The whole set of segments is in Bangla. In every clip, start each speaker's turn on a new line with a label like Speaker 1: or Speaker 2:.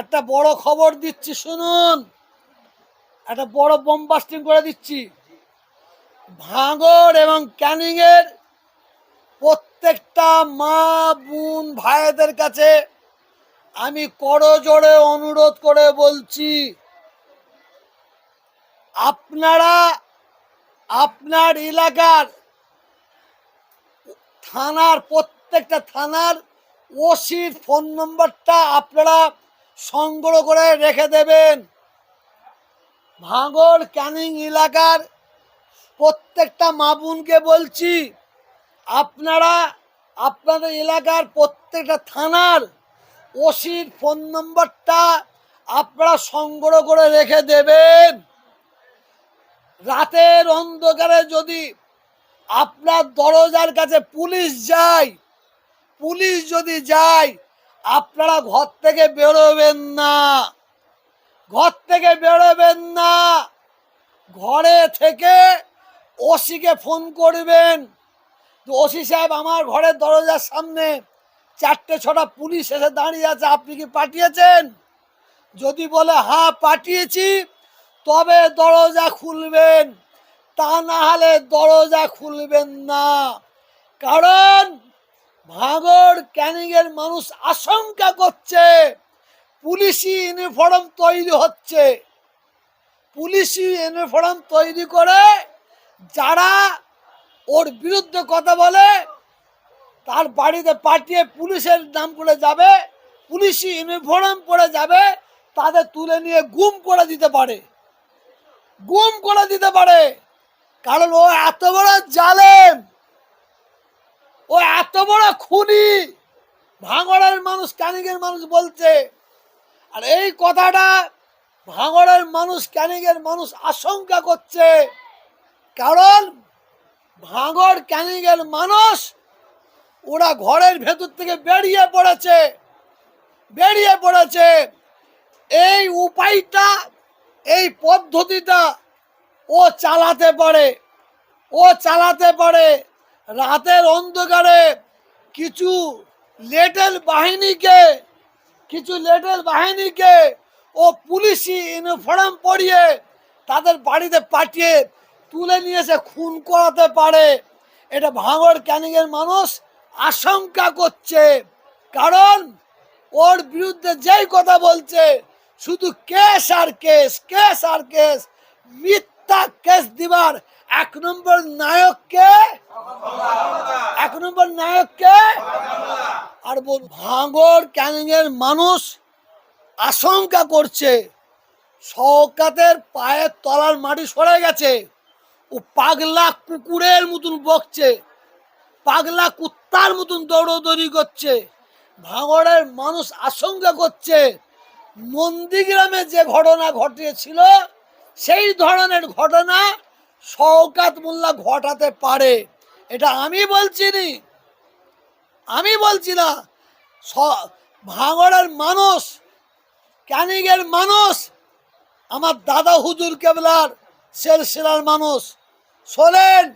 Speaker 1: একটা বড় খবর দিচ্ছি, শুনুন। একটা বড় বোমবাস্টিং করে দিচ্ছি। ভাঙড় এবং ক্যানিং এর প্রত্যেকটা মা, বোন, ভাইদের কাছে আমি করজোড়ে অনুরোধ করে বলছি, আপনারা আপনার এলাকার থানার, প্রত্যেকটা থানার ওসির ফোন নম্বরটা আপনারা সংগ্রহ করে রেখে দেবেন। ভাঙড় ক্যানিং এলাকার প্রত্যেকটা মাবুনকে বলছি, আপনারা আপনাদের এলাকার প্রত্যেকটা থানার ওসির ফোন নম্বরটা আপনারা সংগ্রহ করে রেখে দেবেন। রাতের অন্ধকারে যদি আপনার দরজার কাছে পুলিশ যায়, পুলিশ যদি যায় আপনারা ঘর থেকে বেরোবেন না। ঘর থেকে বেরোবেন না। ঘরে থেকে ওসিকে ফোন করবেন। ওসি সাহেব, আমার ঘরের দরজার সামনে চারটে, ছটা পুলিশ এসে দাঁড়িয়ে আছে, আপনি কি পাঠিয়েছেন? যদি বলে হ্যাঁ পাঠিয়েছি, তবে দরজা খুলবেন। তা না হলে দরজা খুলবেন না। কারণ ভাঙড় ক্যানিংয়ের মানুষ আশঙ্কা করছে। পুলিশি ইউনিফর্ম তৈরি হচ্ছে। পুলিশি ইউনিফর্ম তৈরি করে যারা ওর বিরুদ্ধে কথা বলে, তার বাড়িতে পাঠিয়ে পুলিশের নাম করে যাবে, পুলিশি ইউনিফর্ম পরে যাবে, তাদের তুলে নিয়ে গুম করে দিতে পারে। গুম করে দিতে পারে। কারণ ও এত বড় জালেম। ও এত বড় খুনি। ভাঙড়ের মানুষ ক্যানিংয়ের মানুষ বলছে। আর এই কথাটা ভাঙড়ের মানুষ ক্যানিংয়ের মানুষ আশঙ্কা করছে। কারণ ভাঙড় ক্যানিংয়ের মানুষ, ওরা ঘরের ভেতর থেকে বেরিয়ে পড়েছে। বেরিয়ে পড়েছে। এই উপায়টা, এই পদ্ধতিটা ও চালাতে পারে। ও চালাতে পারে। রাতের অন্ধকারে কিছু লেটেল বাহিনীকে, কিছু লেটেল বাহিনীকে ও পুলিশি ইউনিফর্ম পরিয়ে তাদের বাড়িতে পাঠিয়ে তুলে নিয়ে এসে খুন করাতে পারে। এটা ভাঙড় ক্যানিংয়ের মানুষ আশঙ্কা করছে। কারণ ওর বিরুদ্ধে যেই কথা বলছে, শুধু কেস আর কেস কেস আর কেস, মিথ্যা কেস দিবার এক নম্বর নায়ককে? এক নম্বর নায়ককে? আর বল, ভাঙড় ক্যানিং এর মানুষ আশঙ্কা করছে, শওকাতের পায়ের তলার মাটি সরে গেছে, ও পাগলা কুকুরের মতন বকছে, পাগলা কুত্তার মতন দৌড়দৌড়ি করছে, ভাঙড়ের মানুষ আশঙ্কা করছে, নন্দীগ্রামে যে ঘটনা ঘটিয়েছিল সেই ধরনের ঘটনা শওকাত মোল্লা ঘটাতে পারে। এটা আমি বলছি নি। আমি বলছি না। ভাঙড়ের মানুষ, ক্যানিংয়ের মানুষ, আমার দাদা হুজুর কেবলার সেলসিলার মানুষ। শোনেন,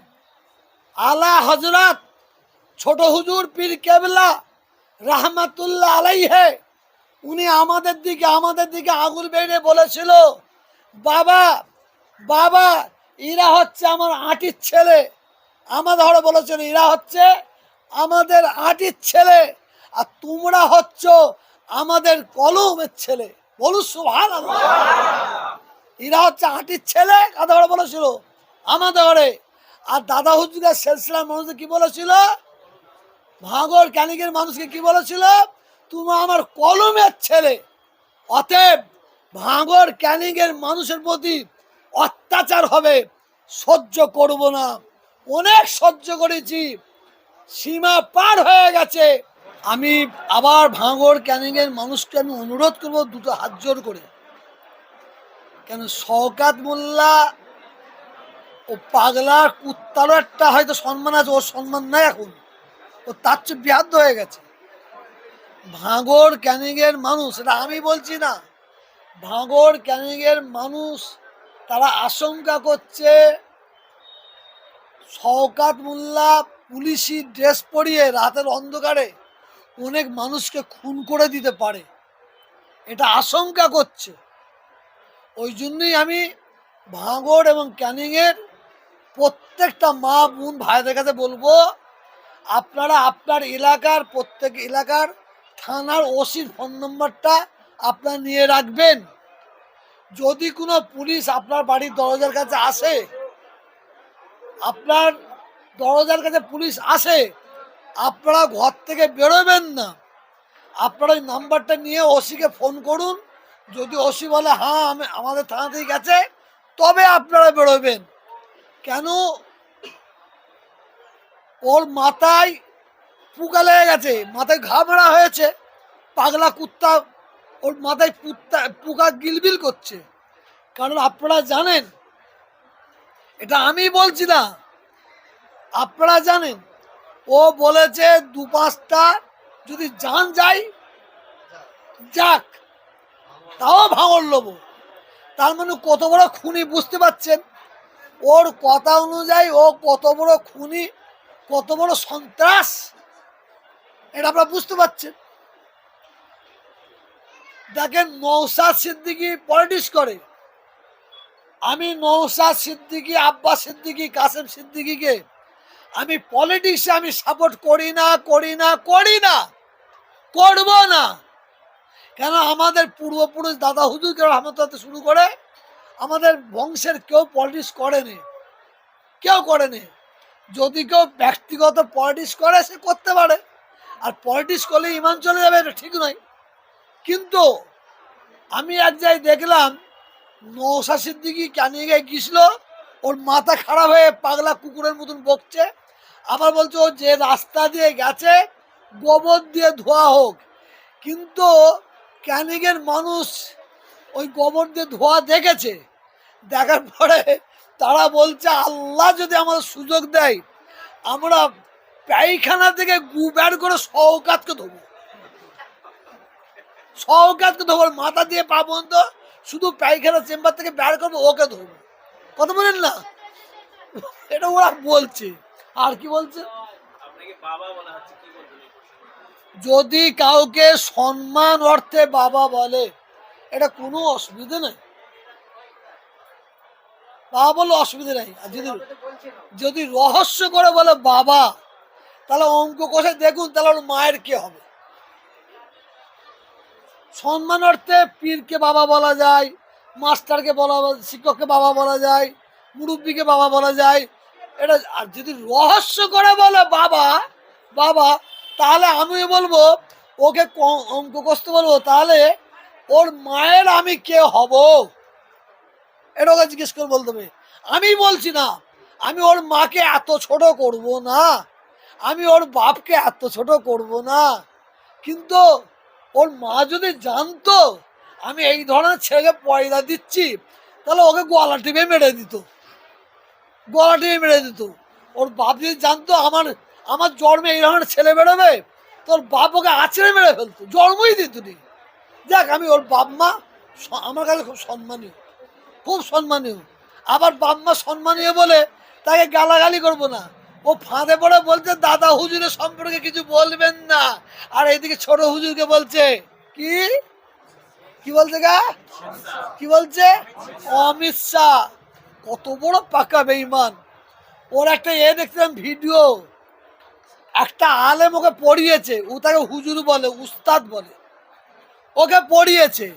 Speaker 1: আলা হজরত ছোট হুজুর পীর কেবলা রাহমাতুল্লাহ আলাইহে, উনি আমাদের দিকে আমাদের দিকে আঙুল বেড়ে বলেছিল, বাবা বাবা এরা হচ্ছে আমার আটির ছেলে। আমাদের ঘরে বলেছিল এরা হচ্ছে আমাদের আটির ছেলে। আর তোমরা হচ্ছ আমাদের কলমের ছেলে। বলু সুভান এরা হচ্ছে আটির ছেলে কাদা ঘরে বলেছিল? আমাদের ঘরে আর দাদা হুজুরের সেলসিলার মানুষকে কি বলেছিল? ভাঙর ক্যানিকের মানুষকে কি বলেছিল? তুমি আমার কলমের ছেলে। অতএব ভাঙর ক্যানিংয়ের মানুষের প্রতি অত্যাচার হবে, সহ্য করব না। অনেক সহ্য করেছি, সীমা পার হয়ে গেছে। আমি আবার ভাঙর ক্যানিংয়ের মানুষকে আমি অনুরোধ করব দুটো হাত জোর করে। কেন শওকাত মোল্লা ও পাগলা কুত্তারও একটা হয়তো সম্মান আছে, ওর সম্মান নাই এখন। ও তার চেয়ে বিহাদ্য হয়ে গেছে। ভাঙর ক্যানিংয়ের মানুষ, এটা আমি বলছি না ভাঙর ক্যানিংয়ের মানুষ তারা আশঙ্কা করছে শওকাত মোল্লা পুলিশি ড্রেস পরিয়ে রাতের অন্ধকারে অনেক মানুষকে খুন করে দিতে পারে। এটা আশঙ্কা করছে। ওই জন্যই আমি ভাঙড় এবং ক্যানিংয়ের প্রত্যেকটা মা বোন ভাইদের কাছে বলব, আপনারা আপনার এলাকার, প্রত্যেক এলাকার থানার ওসির ফোন নম্বরটা আপনারা নিয়ে রাখবেন। যদি কোনো পুলিশ আপনার বাড়ির দরজার কাছে আসে, আপনার দরজার কাছে পুলিশ আসে, আপনারা ঘর থেকে বেরোবেন না। আপনারা ওই নাম্বারটা নিয়ে ওসিকে ফোন করুন। যদি ওসি বলে হ্যাঁ আমি, আমাদের থানাতেই গেছে, তবে আপনারা বেরোবেন। কেন? ওর মাথায় পুকা লেগে গেছে, মাথায় ঘা হয়েছে, পাগলা কুত্তা ওর মাথায় পুত্তা, পোকা গিলবিল করছে। কারণ আপনারা জানেন, এটা আমি বলছি না, আপনারা জানেন, ও বলেছে দু পাঁচটা যদি যান যাই, যাক, তাও ভাঙর লোব তার মানে কত বড় খুনি বুঝতে পারছেন? ওর কথা অনুযায়ী ও কত বড় খুনি, কত বড় সন্ত্রাস, এটা আপনারা বুঝতে পারছেন? দেখেন নৌসাদ সিদ্দিকি পলিটিক্স করে। আমি নৌসাদ সিদ্দিকি, আব্বাস সিদ্দিকি, কাসেম সিদ্দিকিকে আমি পলিটিক্সে আমি সাপোর্ট করি না করি না করি না, করব না। কেন আমাদের পূর্বপুরুষ দাদা হুজুরকে রহমতাতে শুরু করে? আমাদের বংশের কেউ পলিটিক্স করেনি। কেউ করেনি। যদি কেউ ব্যক্তিগত পলিটিক্স করে, সে করতে পারে। আর পলিটিক্স করলে ইমান চলে যাবে, এটা ঠিক নয়। কিন্তু আমি এক জায়গায় দেখলাম নৌসা সিদ্দিকি ক্যানিয়ে গিয়ে গিয়েছিল, ওর মাথা খারাপ হয়ে পাগলা কুকুরের মতন বকছে। আবার বলছে, ও যে রাস্তা দিয়ে গেছে, গোবর দিয়ে ধোয়া হোক। কিন্তু ক্যানিংয়ের মানুষ ওই গোবর দিয়ে ধোয়া দেখেছে। দেখার পরে তারা বলছে, আল্লাহ যদি আমাদের সুযোগ দেয়, আমরা পায়খানা থেকে গু বের করে সৌকাতকে ধরবো। সৌকাতকে ধরবো মাথা দিয়ে পা পর্যন্ত শুধু পায়খানা চেম্বার থেকে বের করব ওকে ধরবো কথা বলেন না? এটা ওরা বলছে। আর কি বলছে?
Speaker 2: আপনাকে বাবা বলা হচ্ছে কি বলবেন এই প্রসঙ্গে?
Speaker 1: যদি কাউকে সম্মান অর্থে বাবা বলে এটা কোনো অসুবিধা নেই। বাবা বলে অসুবিধা নেই। আর যদি যদি রহস্য করে বলে বাবা তাহলে অঙ্ক কষে দেখুন তাহলে ওর মায়ের কে হবে? সম্মান অর্থে পীরকে বাবা বলা যায়, মাস্টারকে বলা, শিক্ষককে বাবা বলা যায়, মুরব্বীকে বাবা বলা যায়। এটা আর যদি রহস্য করে বলে বাবা বাবা, তাহলে আমি বলব, ওকে অঙ্ক কষতে বলব, তাহলে ওর মায়ের আমি কে হব? এটা ওকে জিজ্ঞেস করে বলতে হবে। আমি বলছি না, আমি ওর মাকে এত ছোট করব না, আমি ওর বাপকে এত ছোট করব না, কিন্তু ওর মা যদি জানতো, আমি এই ধরনের ছেলেকে পয়দা দিচ্ছি, তাহলে ওকে গলা টিপে মেরে দিত। গলা টিপে মেরে দিত। ওর বাপ যদি জানতো, আমার আমার জন্মে এই ধরনের ছেলে বেরোবে, তোর বাপ ওকে আছড়ে মেরে ফেলতো, জন্মই দিত দেখ, আমি ওর বাপ মা আমার কাছে খুব সম্মানীয় খুব সম্মানীয়। আবার বাপ মা সম্মানীয় বলে তাকে গালাগালি করব না। ও ফাঁদে পড়ে বলছে, দাদা হুজুরের সম্পর্কে কিছু বলবেন না। আর এদিকে ছোট হুজুরকে বলছে, কি? কি বলছে গা? কি বলছে? অমিত শাহ, কত বড় পাকা বেইমান ওর একটা এ দেখছিলাম ভিডিও, একটা আলেম ওকে পড়িয়েছে, ও তাকে হুজুর বলে, উস্তাদ বলে। ওকে পড়িয়েছে।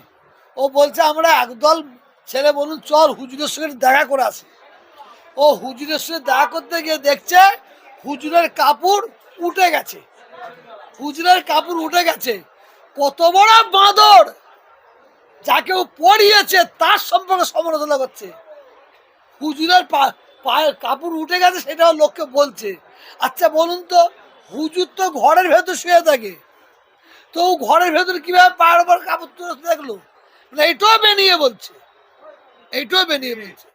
Speaker 1: ও বলছে, আমরা একদল ছেলে বলুন, চল হুজুরের সঙ্গে দেখা করে আসি। ও হুজুরের সঙ্গে দেখা করতে গিয়ে দেখছে হুজুরের কাপড় উঠে গেছে। হুজুরের কাপড় উঠে গেছে। কত বড় বাঁদর! যাকে ও পড়িয়েছে তার সম্পর্কে সমালোচনা করছে। হুজুরের কাপড় উঠে গেছে সেটাও লোককে বলছে। আচ্ছা বলুন তো, হুজুর তো ঘরের ভেতর শুয়ে থাকে। তো ঘরের ভেতর কীভাবে পায়ের ওপর কাপড় তুলে দেখল? মানে এইটাও বেনিয়ে বলছে। এইটাও বেনিয়ে বলছে।